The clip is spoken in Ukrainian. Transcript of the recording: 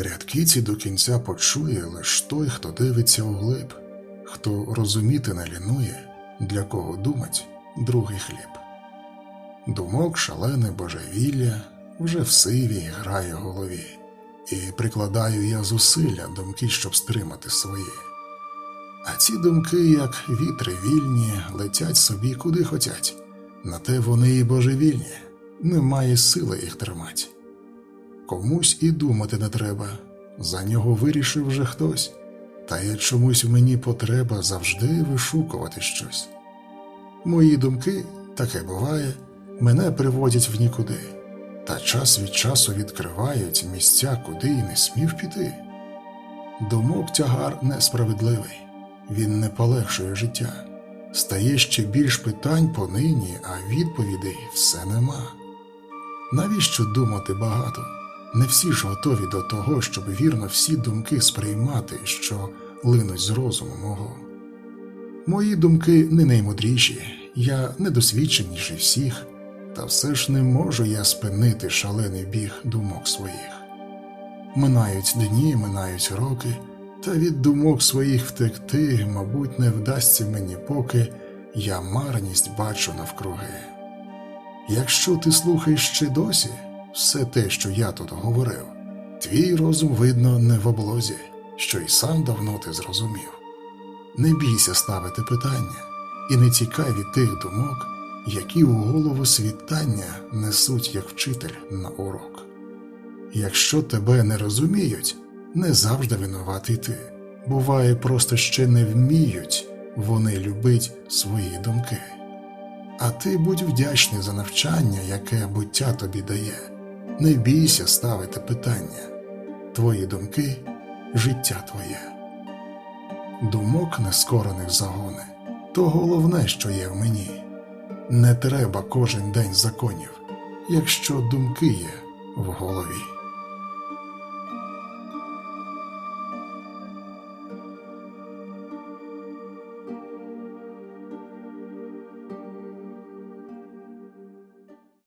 Рядки ці до кінця почує лиш той, хто дивиться углиб, хто розуміти не лінує, для кого думать другий хліб. Думок шалене божевілля вже в сивій грає голові, і прикладаю я зусилля думки, щоб стримати свої. А ці думки, як вітри вільні, летять собі куди хотять, на те вони і божевільні, немає сили їх тримати. Комусь і думати не треба, за нього вирішив вже хтось, та я чомусь мені потреба завжди вишукувати щось. Мої думки, таке буває, мене приводять в нікуди, та час від часу відкривають місця, куди й не смів піти. Думок тягар несправедливий, він не полегшує життя. Стає ще більш питань понині, а відповідей все нема. Навіщо думати багато? Не всі ж готові до того, щоб вірно всі думки сприймати, що линуть з розуму мого. Мої думки не наймудріші, я недосвідченіший всіх, та все ж не можу я спинити шалений біг думок своїх. Минають дні, минають роки, та від думок своїх втекти, мабуть, не вдасться мені, поки я марність бачу навкруги. Якщо ти слухаєш ще досі все те, що я тут говорив, твій розум, видно, не в облозі, що й сам давно ти зрозумів. Не бійся ставити питання і не тікай від тих думок, які у голову світання несуть як вчитель на урок. Якщо тебе не розуміють, не завжди винуватий ти. Буває, просто ще не вміють вони любить свої думки. А ти будь вдячний за навчання, яке буття тобі дає. Не бійся ставити питання. Твої думки життя твоє. Думок нескорених загони то головне, що є в мені. Не треба кожен день законів, якщо думки є в голові.